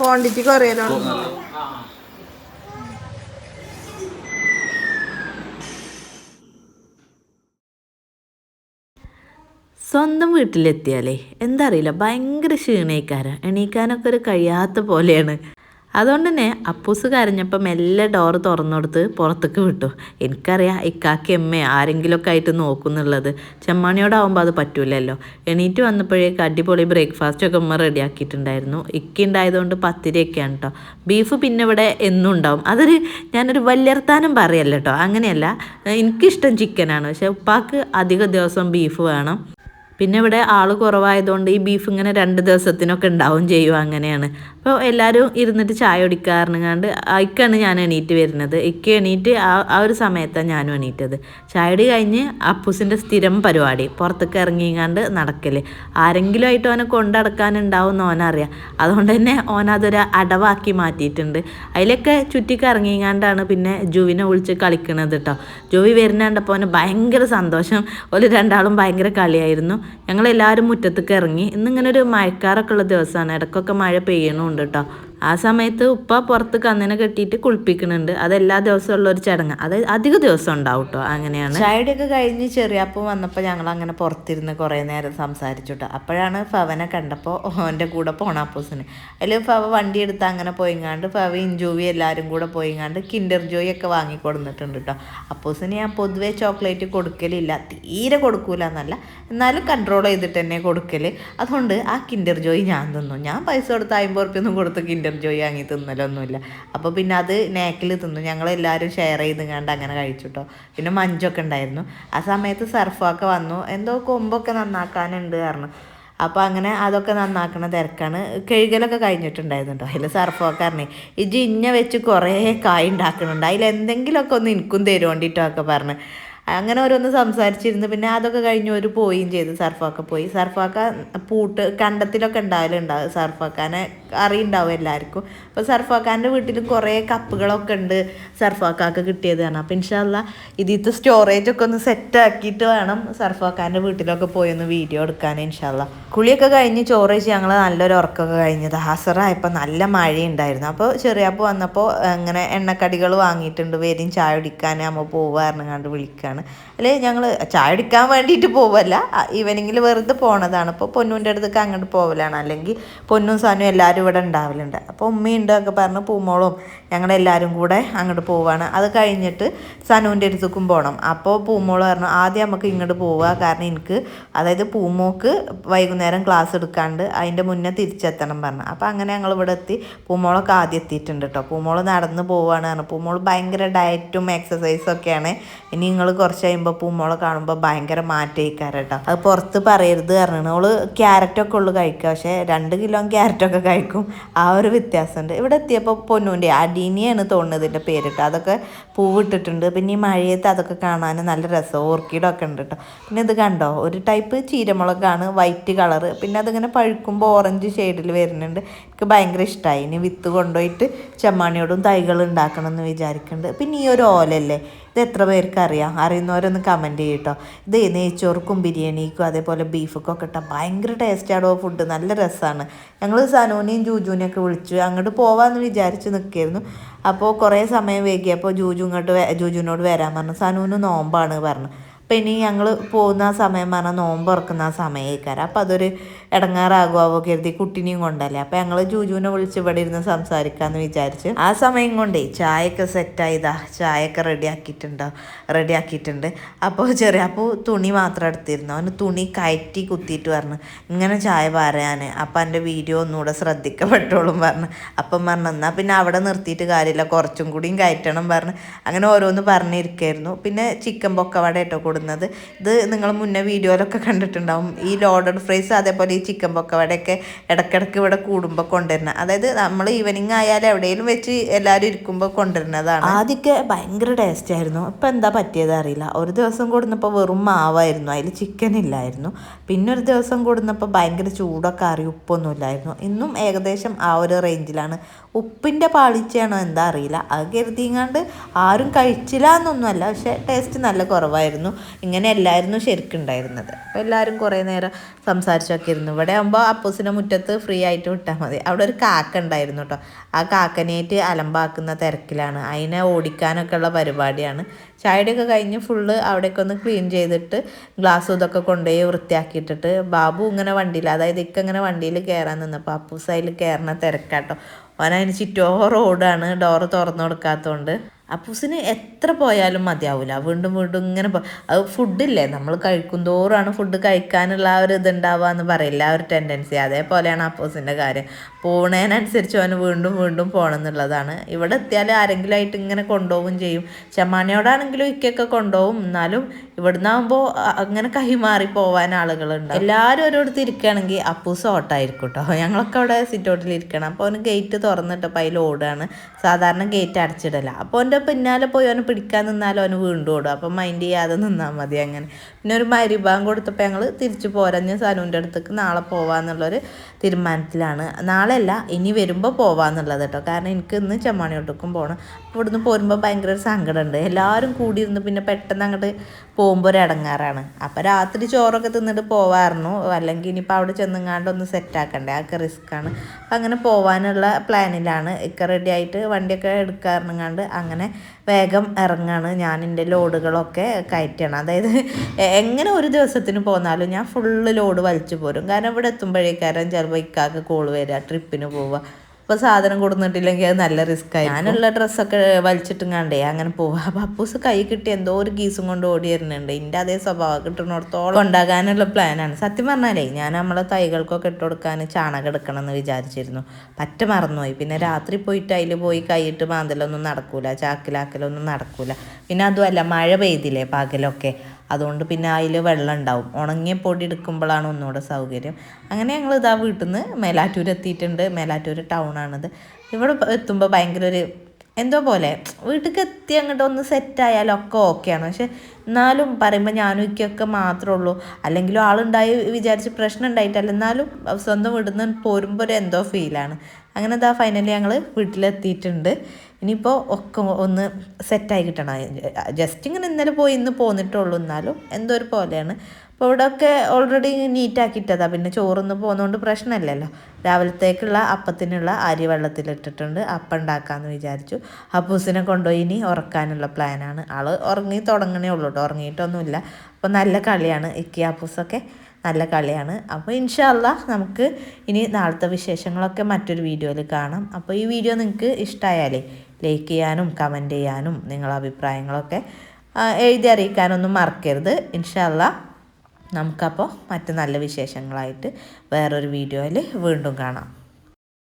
Quantity കുറയലോ സ്വന്തം വീട്ടിലെത്തിയാലേ എന്താ അറിയില്ല ഭയങ്കര ക്ഷീണേക്കാരം. എണീക്കാനൊക്കെ ഒരു കഴിയാത്ത പോലെയാണ്. അതുകൊണ്ട് തന്നെ അപ്പൂസ് കരഞ്ഞപ്പം മെല്ലെ ഡോറ് തുറന്നു കൊടുത്ത് പുറത്തേക്ക് വിട്ടു. എനിക്കറിയാം ഇക്കാക്കി എമ്മ ആരെങ്കിലുമൊക്കെ ആയിട്ട് നോക്കുന്നുള്ളത്. ചെമ്മാണിയോടാവുമ്പോൾ അത് പറ്റൂലല്ലോ. എണീറ്റ് വന്നപ്പോഴേക്ക് അടിപൊളി ബ്രേക്ക്ഫാസ്റ്റ് ഒക്കെ ഉമ്മ റെഡിയാക്കിയിട്ടുണ്ടായിരുന്നു ഇക്ക ഉണ്ടായതുകൊണ്ട് പത്തിരിയൊക്കെയാണ് കേട്ടോ ബീഫ് പിന്നെ ഇവിടെ എന്നും ഉണ്ടാവും. അതൊരു ഞാനൊരു വല്യർത്താനം പറയല്ലോ കേട്ടോ അങ്ങനെയല്ല. എനിക്കിഷ്ടം ചിക്കനാണ് പക്ഷെ ഉപ്പാക്ക് അധിക ദിവസം ബീഫ് വേണം. പിന്നെ ഇവിടെ ആൾ കുറവായതുകൊണ്ട് ഈ ബീഫ് ഇങ്ങനെ രണ്ട് ദിവസത്തിനൊക്കെ ഉണ്ടാവും ചെയ്യും അങ്ങനെയാണ്. അപ്പോൾ എല്ലാവരും ഇരുന്നിട്ട് ചായ കുടിക്കാറുണ്ട് ഇക്കാണ് ഞാൻ എണീറ്റ് വരുന്നത്. ഇക്ക എണീറ്റ് ആ ആ ഒരു സമയത്താണ് ഞാനും എണീറ്റത്. ചായടി കഴിഞ്ഞ് അപ്പൂസിന്റെ സ്ഥിരം പരിപാടി പുറത്തേക്ക് ഇറങ്ങിങ്ങാണ്ട് നടക്കൽ ആരെങ്കിലും ആയിട്ട് ഓനെ കൊണ്ടടക്കാനുണ്ടാവും ഓനറിയാം. അതുകൊണ്ട് തന്നെ ഓനതൊരു അടവാക്കി മാറ്റിയിട്ടുണ്ട്. അതിലൊക്കെ ചുറ്റിക്ക് ഇറങ്ങിങ്ങാണ്ടാണ് പിന്നെ ജുവിനെ വിളിച്ച് കളിക്കണത് കേട്ടോ ജുവി വരുന്ന കണ്ടപ്പോൾ അവന് ഭയങ്കര സന്തോഷം. ഒരു രണ്ടാളും ഭയങ്കര കളിയായിരുന്നു. ഞങ്ങളെല്ലാവരും മുറ്റത്തേക്ക് ഇറങ്ങി. ഇന്നിങ്ങനെ ഒരു മഴക്കാറൊക്കെ ഉള്ള ദിവസമാണ് ഇടയ്ക്കൊക്കെ മഴ പെയ്യണമുണ്ട് കേട്ടോ ആ സമയത്ത് ഉപ്പ പുറത്ത് കന്നിനെ കെട്ടിയിട്ട് കുളിപ്പിക്കുന്നുണ്ട്. അത് എല്ലാ ദിവസവും ഉള്ള ഒരു ചടങ്ങ്. അത് അധിക ദിവസം ഉണ്ടാവും കേട്ടോ അങ്ങനെയാണ്. ചായയുടെയൊക്കെ കഴിഞ്ഞ് ചെറിയപ്പം വന്നപ്പോൾ ഞങ്ങൾ അങ്ങനെ പുറത്തിരുന്ന് കുറേ നേരം സംസാരിച്ചുട്ടോ. അപ്പോഴാണ് ഫവനെ കണ്ടപ്പോൾ ഓന്റെ കൂടെ പോണ അപ്പോസിന്. അതിൽ ഫവ വണ്ടി എടുത്ത് അങ്ങനെ പോയിങ്ങാണ്ട് ഫവ ഇഞ്ചോവി എല്ലാവരും കൂടെ പോയിങ്ങാണ്ട് കിൻഡർ ജോയി ഒക്കെ വാങ്ങി കൊടുത്തിട്ടുണ്ട് കേട്ടോ അപ്പൂസിന് ഞാൻ പൊതുവേ ചോക്ലേറ്റ് കൊടുക്കലില്ല. തീരെ കൊടുക്കൂല എന്നല്ല എന്നാലും കൺട്രോൾ ചെയ്തിട്ട് തന്നെ കൊടുക്കൽ അതുകൊണ്ട് ആ കിൻഡർ ജോയി ഞാൻ തിന്നു. ഞാൻ പൈസ കൊടുത്ത് അമ്പത് റുപ്യൊന്നും കൊടുത്ത് കിൻഡർ ജോയി വാങ്ങി തിന്നലൊന്നുമില്ല. അപ്പോൾ പിന്നെ അത് നേക്കിൽ തിന്നു. ഞങ്ങളെല്ലാവരും ഷെയർ ചെയ്ത് കണ്ട് അങ്ങനെ കഴിച്ചു കേട്ടോ പിന്നെ മഞ്ചൊക്കെ ഉണ്ടായിരുന്നു. ആ സമയത്ത് സർഫൊക്കെ വന്നു. എന്തോ കൊമ്പൊക്കെ നന്നാക്കാനുണ്ട് കാരണം അപ്പോൾ അങ്ങനെ അതൊക്കെ നന്നാക്കണ തിരക്കാണ്. കഴുകലൊക്കെ കഴിഞ്ഞിട്ടുണ്ടായിരുന്നു കേട്ടോ അതിൽ സർഫൊക്കെ പറഞ്ഞേ. ഈ ജിഞ്ഞ വെച്ച് കുറേ കായ് ഉണ്ടാക്കുന്നുണ്ട്. അതിൽ എന്തെങ്കിലുമൊക്കെ ഒന്ന് എനിക്കും തരുവേണ്ടിട്ടോ ഒക്കെ പറഞ്ഞ്. അങ്ങനെ ഓരോന്ന് സംസാരിച്ചിരുന്നു. പിന്നെ അതൊക്കെ കഴിഞ്ഞ് ഒരു പോവുകയും ചെയ്തു. സർഫാക്ക പോയി. സർഫാക്ക പൂട്ട് കണ്ടത്തിലൊക്കെ ഉണ്ടാവലുണ്ടാവും. സർഫാക്കാനെ അറിയുണ്ടാവും എല്ലാവർക്കും. അപ്പോൾ സർഫാക്കാന്റെ വീട്ടിലും കുറേ കപ്പുകളൊക്കെ ഉണ്ട് സർഫാക്കാക്ക് കിട്ടിയതാണ് അപ്പം ഇൻഷാല്ല സ്റ്റോറേജ് ഒക്കെ ഒന്ന് സെറ്റാക്കിയിട്ട് വേണം സർഫാക്കാന്റെ വീട്ടിലൊക്കെ പോയി ഒന്ന് വീഡിയോ എടുക്കാൻ ഇൻഷാല്ല കുളിയൊക്കെ കഴിഞ്ഞ് ചോറ് ഞങ്ങൾ നല്ലൊരു ഉറക്കമൊക്കെ കഴിഞ്ഞത്. ഹസറായപ്പോൾ നല്ല മഴയുണ്ടായിരുന്നു. അപ്പോൾ ചെറിയപ്പോൾ വന്നപ്പോൾ അങ്ങനെ എണ്ണക്കടികൾ വാങ്ങിയിട്ടുണ്ട്. വരും ചായ കുടിക്കാൻ. അമ്മ പോവാറുണ്ട് കണ്ട് വിളിക്കുകയാണ് അല്ലെ ഞങ്ങൾ ചായ എടുക്കാൻ വേണ്ടിയിട്ട് പോവല്ല. ഈവനിങ്ങിൽ വെറുതെ പോണതാണ്. അപ്പോൾ പൊന്നൂന്റെ അടുത്തേക്ക് അങ്ങോട്ട് പോവലാണ്. അല്ലെങ്കിൽ പൊന്നും സാനും എല്ലാവരും ഇവിടെ ഉണ്ടാവലുണ്ട്. അപ്പോൾ ഉമ്മയുണ്ട് ഒക്കെ പറഞ്ഞ് പൂമോളും ഞങ്ങളെല്ലാവരും കൂടെ അങ്ങോട്ട് പോവാണ്. അത് കഴിഞ്ഞിട്ട് സനുവിന്റെ അടുത്തേക്കും പോകണം അപ്പോൾ പൂമോൾ പറഞ്ഞു ആദ്യം നമുക്ക് ഇങ്ങോട്ട് പോവുക കാരണം എനിക്ക് അതായത് പൂമോക്ക് വൈകുന്നേരം ക്ലാസ് എടുക്കാണ്ട് അതിന്റെ മുന്നേ തിരിച്ചെത്തണം പറഞ്ഞു. അപ്പോൾ അങ്ങനെ ഞങ്ങൾ ഇവിടെ എത്തി. പൂമോളൊക്കെ ആദ്യം എത്തിയിട്ടുണ്ട് കേട്ടോ പൂമോൾ നടന്ന് പോവുകയാണ് പറഞ്ഞു. പൂമോൾ ഭയങ്കര ഡയറ്റും എക്സസൈസും ഒക്കെയാണ്. ഇനി നിങ്ങൾ കുറച്ച് കഴിയുമ്പോൾ പൂമോളെ കാണുമ്പോൾ ഭയങ്കര മാറ്റേക്കാരം കേട്ടോ അത് പുറത്ത് പറയരുത് പറഞ്ഞു. അവൾ ക്യാരറ്റൊക്കെ ഉള്ളു കഴിക്കുക പക്ഷേ രണ്ട് കിലോ ക്യാരറ്റൊക്കെ കഴിക്കും. ആ ഒരു വ്യത്യാസമുണ്ട് ഇവിടെ എത്തിയപ്പോൾ പൊന്നൂന്റെ അടീനിയാണ് തോന്നുന്നത് ഇതിന്റെ പേരിട്ട്. അതൊക്കെ പൂവിട്ടിട്ടുണ്ട്. പിന്നെ ഈ മഴയത്ത് അതൊക്കെ കാണാൻ നല്ല രസം. ഓർക്കിഡൊക്കെ ഉണ്ട് കേട്ടോ. പിന്നെ ഇത് കണ്ടോ? ഒരു ടൈപ്പ് ചീരമുളകാണ്. വൈറ്റ് കളറ് പിന്നെ അതിങ്ങനെ പഴുക്കുമ്പോൾ ഓറഞ്ച് ഷെയ്ഡിൽ വരുന്നുണ്ട്. എനിക്ക് ഭയങ്കര ഇഷ്ടമായി ഇനി വിത്ത് കൊണ്ടുപോയിട്ട് ചെമ്മാണിയോടും തൈകൾ ഉണ്ടാക്കണം എന്ന് വിചാരിക്കുന്നുണ്ട്. പിന്നെ ഈ ഒരു ഓലല്ലേ? എത്ര പേർക്ക് അറിയാം? അറിയുന്നവരൊന്ന് കമന്റ് ചെയ്യട്ടോ. ഇത് നെയ്ച്ചോർക്കും ബിരിയാണിക്കും അതേപോലെ ബീഫൊക്കെ ഒക്കെ ഭയങ്കര ടേസ്റ്റാണോ ഫുഡ് നല്ല രസമാണ് ഞങ്ങൾ സനൂനെയും ജൂജുവിനെയൊക്കെ വിളിച്ചു. അങ്ങോട്ട് പോവാമെന്ന് വിചാരിച്ച് നിൽക്കായിരുന്നു അപ്പോൾ കുറേ സമയം വൈകിയപ്പോൾ ജൂജു ഇങ്ങോട്ട് ജൂജുവിനോട് വരാൻ പറഞ്ഞു. സനൂന് നോമ്പാണ് പറഞ്ഞു. അപ്പം ഇനി ഞങ്ങൾ പോകുന്ന സമയം പറഞ്ഞാൽ നോമ്പ് തുറക്കുന്ന സമയമായിക്കാരം അപ്പോൾ അപ്പം അതൊരു ഇടങ്ങാറാകുമോ കരുതി കുട്ടിനെയും കൊണ്ടല്ലേ. അപ്പം ഞങ്ങൾ ജൂജുവിനെ വിളിച്ച് ഇവിടെ ഇരുന്ന് സംസാരിക്കാമെന്ന് വിചാരിച്ച് ആ സമയം കൊണ്ടേ ചായയൊക്കെ സെറ്റായതാ. ചായയൊക്കെ റെഡി ആക്കിയിട്ടുണ്ടോ റെഡി ആക്കിയിട്ടുണ്ട് അപ്പോൾ ചെറിയ അപ്പോൾ തുണി മാത്രം എടുത്തിരുന്നു. അവന് തുണി കയറ്റി കുത്തിയിട്ട് പറഞ്ഞു ഇങ്ങനെ ചായ പറയാൻ അപ്പം എന്റെ വീഡിയോ ഒന്നുകൂടെ ശ്രദ്ധിക്കപ്പെട്ടോളും പറഞ്ഞു. അപ്പം പറഞ്ഞു എന്നാൽ പിന്നെ അവിടെ നിർത്തിയിട്ട് കാര്യമില്ല. കുറച്ചും കൂടിയും കയറ്റണം. പറഞ്ഞു. അങ്ങനെ ഓരോന്ന് പറഞ്ഞിരിക്കായിരുന്നു. പിന്നെ ചിക്കൻ പൊക്കവട കേട്ടോ കൊടുക്കുന്നത് ഇത് നിങ്ങൾ മുന്നേ വീഡിയോയിലൊക്കെ കണ്ടിട്ടുണ്ടാവും. ഈ ലോഡഡ് ഫ്രൈസ് അതേപോലെ ചിക്കൻ പൊക്കവടയൊക്കെ ഇടയ്ക്കിടയ്ക്ക് ഇവിടെ കൂടുമ്പോൾ കൊണ്ടുവരുന്നത് അതായത് നമ്മൾ ഈവനിങ് ആയാലും എവിടെയെങ്കിലും വെച്ച് എല്ലാവരും ഇരിക്കുമ്പോൾ കൊണ്ടുവരുന്നതാണ്. ആദ്യമൊക്കെ ഭയങ്കര ടേസ്റ്റ് ആയിരുന്നു. ഇപ്പം എന്താ പറ്റിയത് അറിയില്ല. ഒരു ദിവസം കൊടുന്നപ്പോൾ വെറും മാവായിരുന്നു. അതിൽ ചിക്കൻ ഇല്ലായിരുന്നു. പിന്നെ ഒരു ദിവസം കൊടുന്നപ്പോൾ ഭയങ്കര ചൂടൊക്കെ അറി ഉപ്പൊന്നും ഇല്ലായിരുന്നു. ഇന്നും ഏകദേശം ആ ഒരു റേഞ്ചിലാണ് ഉപ്പിന്റെ പാളിച്ചയാണോ എന്താ അറിയില്ല. അത് കരുതിങ്ങാണ്ട് ആരും കഴിച്ചില്ല എന്നൊന്നുമല്ല. പക്ഷേ ടേസ്റ്റ് നല്ല കുറവായിരുന്നു. ഇങ്ങനെ എല്ലായിരുന്നു ശരിക്കും ഉണ്ടായിരുന്നത്. അപ്പോൾ എല്ലാവരും കുറേ നേരം സംസാരിച്ചൊക്കെ ഇരുന്ന് വന്നു ഇവിടെ ആകുമ്പോൾ അപ്പൂസിന്റെ മുറ്റത്ത് ഫ്രീ ആയിട്ട് വിട്ടാൽ മതി. അവിടെ ഒരു കാക്ക ഉണ്ടായിരുന്നു കേട്ടോ ആ കാക്കനേറ്റ് അലമ്പാക്കുന്ന തിരക്കിലാണ്. അതിനെ ഓടിക്കാനൊക്കെ ഉള്ള പരിപാടിയാണ്. ചായയുടെയൊക്കെ കഴിഞ്ഞ് ഫുള്ള് അവിടെയൊക്കെ ഒന്ന് ക്ലീൻ ചെയ്തിട്ട് ഗ്ലാസ്സും ഇതൊക്കെ കൊണ്ടുപോയി വൃത്തിയാക്കിയിട്ടിട്ട് ബാബു ഇങ്ങനെ വണ്ടിയിൽ അതായത് ഇക്ക ഇങ്ങനെ വണ്ടിയിൽ കയറാൻ നിന്നപ്പോൾ അപ്പൂസ് അതിൽ കയറുന്ന തിരക്കാട്ടോ അവനതിന് ചുറ്റോ റോഡാണ് ഡോറ് തുറന്നു കൊടുക്കാത്തതുകൊണ്ട് അപ്പൂസിന് എത്ര പോയാലും മതിയാവില്ല വീണ്ടും വീണ്ടും ഇങ്ങനെ അത് ഫുഡില്ലേ നമ്മൾ കഴിക്കും തോറാണ് ഫുഡ് കഴിക്കാനുള്ള ആ ഒരു ഇതുണ്ടാവുക എന്ന് പറയില്ല. ആ ഒരു ടെൻഡൻസി അതേപോലെയാണ് അപ്പൂസിന്റെ കാര്യം. പോണേനനുസരിച്ച് അവന് വീണ്ടും വീണ്ടും പോകണം എന്നുള്ളതാണ്. ഇവിടെ എത്തിയാൽ ആരെങ്കിലും ആയിട്ട് ഇങ്ങനെ കൊണ്ടുപോവും ചെയ്യും. ചമ്മാണിയോടാണെങ്കിലും ഇക്കൊക്കെ കൊണ്ടുപോകും എന്നാലും ഇവിടുന്നാകുമ്പോൾ അങ്ങനെ കൈമാറി പോവാൻ ആളുകളുണ്ട്. എല്ലാവരും ഒരിടത്ത് ഇരിക്കുകയാണെങ്കിൽ അപ്പൂസ് ഓട്ടായിരിക്കും കേട്ടോ ഞങ്ങളൊക്കെ അവിടെ സിറ്റൗട്ടിൽ ഇരിക്കണം. അപ്പോൾ അവന് ഗേറ്റ് തുറന്നിട്ടപ്പോൾ അതിൽ ഓടുകയാണ് സാധാരണ ഗേറ്റ് അടച്ചിടല. അപ്പോൾ അവന്റെ പിന്നാലെ പോയി അവന് പിടിക്കാൻ നിന്നാലും അവന് വീണ്ടും ഓടും. അപ്പം മൈൻഡ് ചെയ്യാതെ നിന്നാൽ മതി അങ്ങനെ. പിന്നെ ഒരു മരിഭാഗം കൊടുത്തപ്പോൾ ഞങ്ങൾ തിരിച്ചു പോരഞ്ഞ് സനുവിന്റെ അടുത്തേക്ക് നാളെ പോവാന്നുള്ളൊരു തീരുമാനത്തിലാണ്. നാളെ അല്ല ഇനി വരുമ്പോൾ പോവാന്നുള്ളത് കേട്ടോ കാരണം എനിക്ക് ഇന്ന് ചെമ്മാണിയോട്ടേക്കും പോകണം അപ്പോൾ ഇവിടുന്ന് പോരുമ്പോൾ ഭയങ്കര സങ്കടമുണ്ട് എല്ലാവരും കൂടിയിരുന്ന് പിന്നെ പെട്ടെന്ന് അങ്ങോട്ട് പോകുമ്പോൾ ഇടങ്ങാറാണ്. അപ്പോൾ രാത്രി ചോറൊക്കെ തിന്നിട്ട് പോവാറുന്നു അല്ലെങ്കിൽ ഇനിയിപ്പോൾ അവിടെ ചെന്നുങ്ങാണ്ട് ഒന്ന് സെറ്റാക്കണ്ടേ അതൊക്കെ റിസ്ക്കാണ് അപ്പം അങ്ങനെ പോകാനുള്ള പ്ലാനിലാണ്. ഇക്ക റെഡി ആയിട്ട് വണ്ടിയൊക്കെ എടുക്കാറുങ്ങാണ്ട് അങ്ങനെ വേഗം ഇറങ്ങാണ്. ഞാൻ എന്റെ ലോഡുകളൊക്കെ കയറ്റണം. അതായത് എങ്ങനെ ഒരു ദിവസത്തിന് പോന്നാലും ഞാൻ ഫുള്ള് ലോഡ് വലിച്ചു പോരും. കാരണം ഇവിടെ എത്തുമ്പോഴേക്കാരം ചിലപ്പോൾ ഇക്കാക്ക് കോൾ വരിക ട്രിപ്പിന് പോവുക ഇപ്പോൾ സാധനം കൊടുത്തിട്ടില്ലെങ്കിൽ അത് നല്ല റിസ്ക് ആയി ഞാനുള്ള ഡ്രസ്സൊക്കെ വലിച്ചിട്ടുങ്ങാണ്ടേ അങ്ങനെ പോവുക അപ്പം അപ്പൂസ് കൈ കിട്ടി എന്തോ ഒരു ഗീസും കൊണ്ട് ഓടി വരുന്നുണ്ട്. എന്റെ അതേ സ്വഭാവം കിട്ടുന്നിടത്തോളം ഉണ്ടാകാനുള്ള പ്ലാനാണ് സത്യം പറഞ്ഞാലേ ഞാൻ നമ്മളെ തൈകൾക്കൊക്കെ ഇട്ട് കൊടുക്കാൻ ചാണകം എടുക്കണം എന്ന് വിചാരിച്ചിരുന്നു. പറ്റ മറന്നുപോയി. പിന്നെ രാത്രി പോയിട്ട് അതിൽ പോയി കൈയിട്ട് മാന്തലൊന്നും നടക്കൂല ചാക്കിലാക്കലൊന്നും നടക്കൂല. പിന്നെ അതുമല്ല മഴ പെയ്തില്ലേ പകലൊക്കെ. അതുകൊണ്ട് പിന്നെ അതിൽ വെള്ളം ഉണ്ടാവും. ഉണങ്ങിയ പൊടി എടുക്കുമ്പോഴാണ് ഒന്നുകൂടെ സൗകര്യം. അങ്ങനെ ഞങ്ങൾ ഇതാ വീട്ടിൽ നിന്ന് മേലാറ്റൂർ എത്തിയിട്ടുണ്ട് മേലാറ്റൂർ ടൗണാണിത് ഇവിടെ എത്തുമ്പോൾ ഭയങ്കര ഒരു എന്തോ പോലെ വീട്ടിലേക്ക് എത്തി അങ്ങോട്ട് ഒന്ന് സെറ്റായാലൊക്കെ ഓക്കെയാണ് പക്ഷെ എന്നാലും പറയുമ്പോൾ ഞാനും ഇക്കൊക്കെ മാത്രമേ ഉള്ളൂ. അല്ലെങ്കിലും ആളുണ്ടായി വിചാരിച്ച് പ്രശ്നം ഉണ്ടായിട്ടല്ല. എന്നാലും സ്വന്തം വീട്ടിൽ നിന്ന് പോരുമ്പോൾ ഒരു എന്തോ ഫീലാണ് അങ്ങനെ ഇതാ ഫൈനലി ഞങ്ങൾ വീട്ടിലെത്തിയിട്ടുണ്ട്. ഇനിയിപ്പോൾ ഒക്കെ ഒന്ന് സെറ്റായി കിട്ടണം. ജസ്റ്റ് ഇങ്ങനെ ഇന്നലെ പോയി ഇന്ന് പോന്നിട്ടുള്ളൂ എന്നാലും എന്തോ ഒരു പോലെയാണ് അപ്പോൾ ഇവിടെയൊക്കെ ഓൾറെഡി നീറ്റാക്കിയിട്ടതാ പിന്നെ ചോറൊന്ന് പോകുന്നതുകൊണ്ട് പ്രശ്നമില്ലല്ലോ രാവിലത്തേക്കുള്ള അപ്പത്തിനുള്ള അരി വെള്ളത്തിലിട്ടിട്ടുണ്ട്. അപ്പം ഉണ്ടാക്കാമെന്ന് വിചാരിച്ചു. അപ്പൂസിനെ കൊണ്ടുപോയി ഇനി ഉറക്കാനുള്ള പ്ലാനാണ് ആൾ ഉറങ്ങി തുടങ്ങണേ ഉള്ളൂ കേട്ടോ. ഉറങ്ങിയിട്ടൊന്നുമില്ല. അപ്പോൾ നല്ല കളിയാണ് ഇക്കി അപ്പൂസൊക്കെ. നല്ല കളിയാണ്. അപ്പോൾ ഇൻഷാല്ല നമുക്ക് ഇനി നാളത്തെ വിശേഷങ്ങളൊക്കെ മറ്റൊരു വീഡിയോയിൽ കാണാം. അപ്പോൾ ഈ വീഡിയോ നിങ്ങൾക്ക് ഇഷ്ടമായാലേ ലൈക്ക് ചെയ്യാനും കമന്റ് ചെയ്യാനും നിങ്ങളുടെ അഭിപ്രായങ്ങളൊക്കെ എഴുതി അറിയിക്കാനൊന്നും മറക്കരുത്. ഇൻഷാല്ല നമുക്കപ്പോൾ മറ്റ് നല്ല വിശേഷങ്ങളായിട്ട് വേറൊരു വീഡിയോയിൽ വീണ്ടും കാണാം.